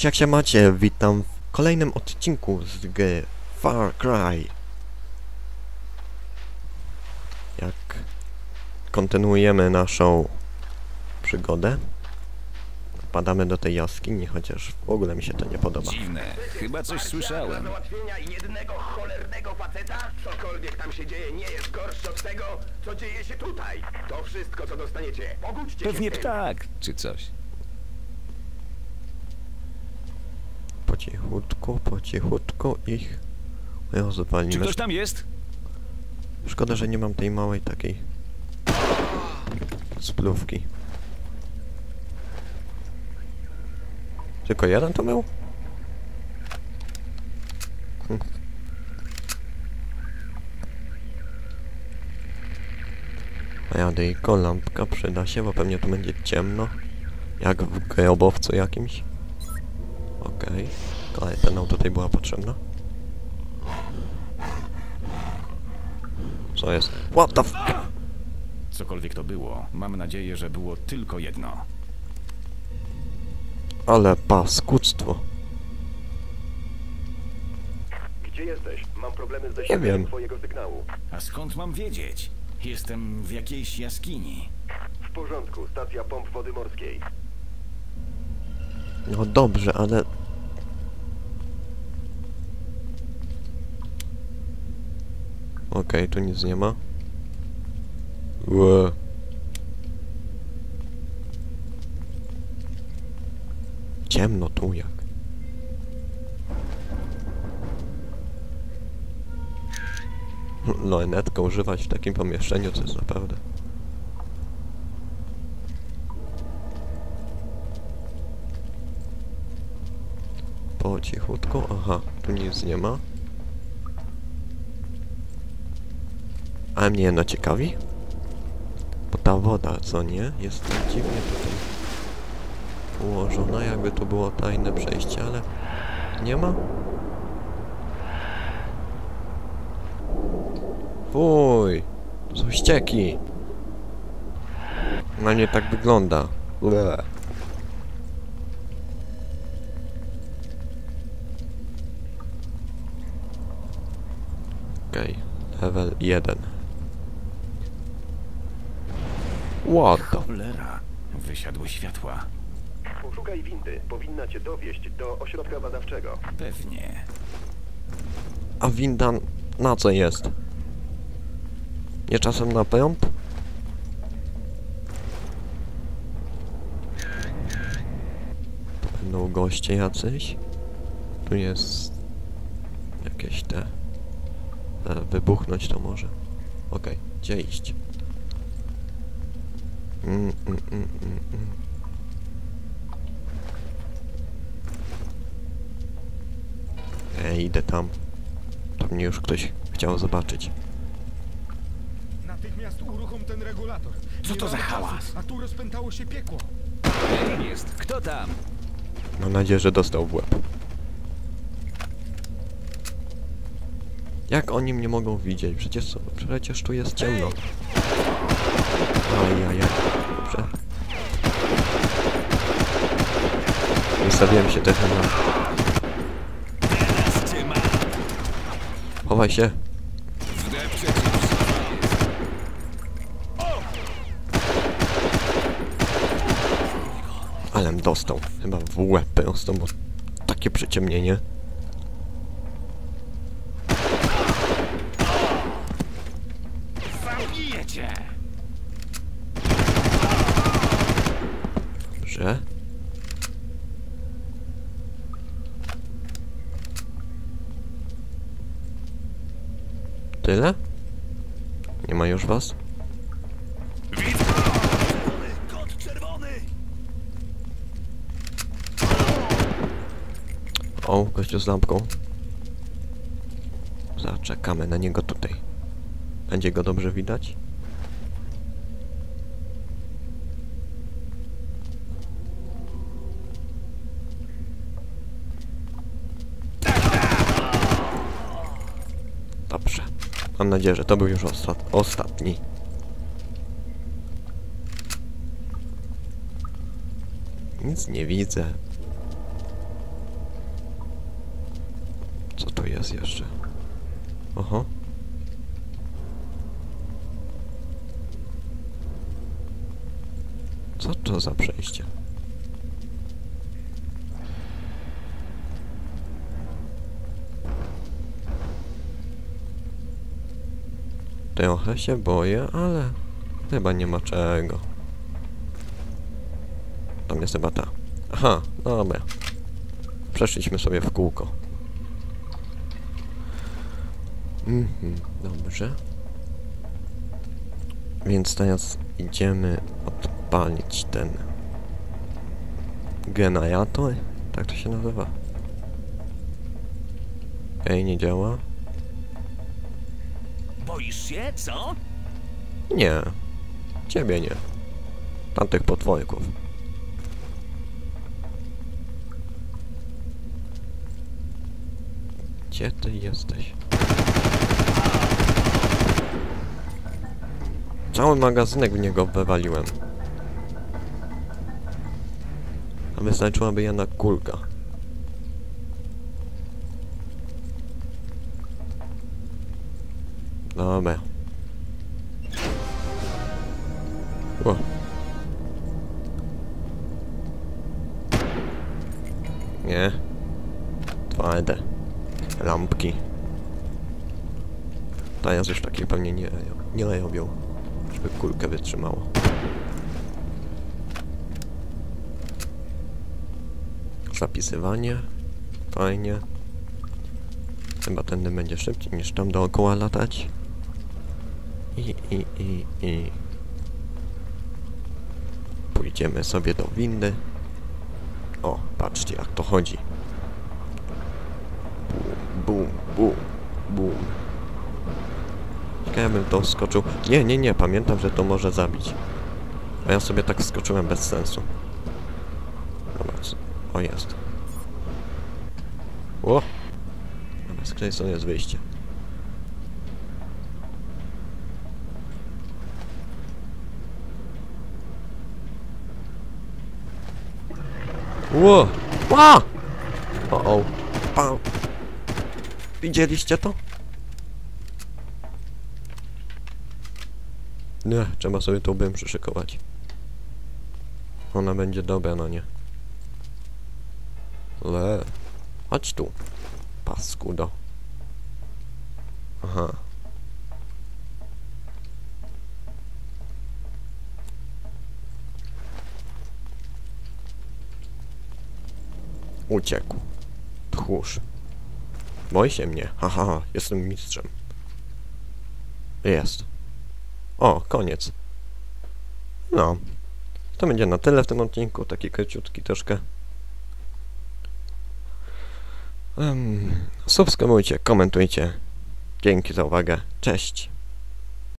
Cześć, jak się macie? Witam w kolejnym odcinku z gry Far Cry. Jak kontynuujemy naszą przygodę. Wpadamy do tej jaskini, chociaż w ogóle mi się to nie podoba. Dziwne, chyba coś słyszałem. załatwienia jednego cholernego faceta? Cokolwiek tam się dzieje nie jest gorsze od tego, co dzieje się tutaj. To wszystko, co dostaniecie. Pogódźcie Pewnie się z tym. tak, czy coś. Po cichutku, po cichutku ich Czy rozwalimy. ktoś tam jest? Szkoda, że nie mam tej małej takiej splówki. Tylko jeden to był? Hm. A ja tylko lampka przyda się, bo pewnie tu będzie ciemno. Jak w grobowcu jakimś. Okej. Okay. ten nam tutaj była potrzebna. Co jest? What the f... Cokolwiek to było, mam nadzieję, że było tylko jedno. Ale paskudztwo. Gdzie jesteś? Mam problemy z wiem. dosięgnięciem twojego sygnału. A skąd mam wiedzieć? Jestem w jakiejś jaskini. W porządku, stacja pomp wody morskiej. No dobrze, ale... Okej, tu nic nie ma. Łe. Ciemno tu jak. No, netkę używać w takim pomieszczeniu to jest naprawdę... Po cichutku, aha, tu nic nie ma. Ale mnie jedno ciekawi. Bo ta woda, co nie, jest dziwnie tutaj ułożona, jakby tu było tajne przejście, ale nie ma. Fuj, to są ścieki. Na nie tak wygląda. Ble. Okej, level 1. What. Cholera, wysiadły światła. Poszukaj windy. Powinna cię dowieść do ośrodka badawczego. Pewnie. A winda na co jest? Nie czasem na pęd? To będą goście jacyś? Tu jest... Jakieś te... E, wybuchnąć to może. Okej, gdzie iść? Mm, mm, mm. Ej, idę tam. To mnie już ktoś chciał zobaczyć. Natychmiast uruchom ten regulator. Co to za hałas? A tu rozpętało się piekło. Jest, kto tam? Mam nadzieję, że dostał w łeb. Jak oni mnie mogą widzieć? Przecież, przecież tu jest ciemno. Ajajaj. Dobrze. Wystawiłem się trochę na... Chowaj się. Alem dostał. Chyba w łeb prosto, bo takie przyciemnienie. Zabiję cię! Że? Tyle? Nie ma już was? O, gościu z lampką. Zaczekamy na niego tutaj. Będzie go dobrze widać? Mam nadzieję, że to był już ostatni. Nic nie widzę. Co to jest jeszcze? Oho. Co to za przejście? Trochę się boję, ale chyba nie ma czego. Tam jest chyba ta. Aha, dobra. Przeszliśmy sobie w kółko. Mhm, dobrze. Więc teraz idziemy odpalić ten generator. Tak to się nazywa. Okej, nie działa. Boisz się, co? Nie. Ciebie nie. Tamtych potworków. Gdzie ty jesteś? Cały magazynek w niego wywaliłem. A wystarczyłaby jedna kulka. Dobra. O. Nie. Twarde. Lampki. Teraz już takiej pewnie nie, nie robią, żeby kulkę wytrzymało. Zapisywanie. Fajnie. Chyba tędy będzie szybciej niż tam dookoła latać. I, i, i, i. Pójdziemy sobie do windy. O, patrzcie jak to chodzi. Bum, bum, bum, bum. Ciekawe, bym to skoczył. Nie, nie, nie, pamiętam, że to może zabić. A ja sobie tak skoczyłem bez sensu. O jest. O! Z strony jest wyjście? Ło! Ła! O, o. Pa. Widzieliście to? Nie, trzeba sobie tą bym przyszykować. Ona będzie dobra, no nie. Le. Chodź tu. Paskudo. Aha. Uciekł. Tchórz. Boi się mnie. Haha, ha, jestem mistrzem. Jest. O, koniec. No. To będzie na tyle w tym odcinku. Taki króciutki troszkę. Um, subskrybujcie, komentujcie. Dzięki za uwagę. Cześć.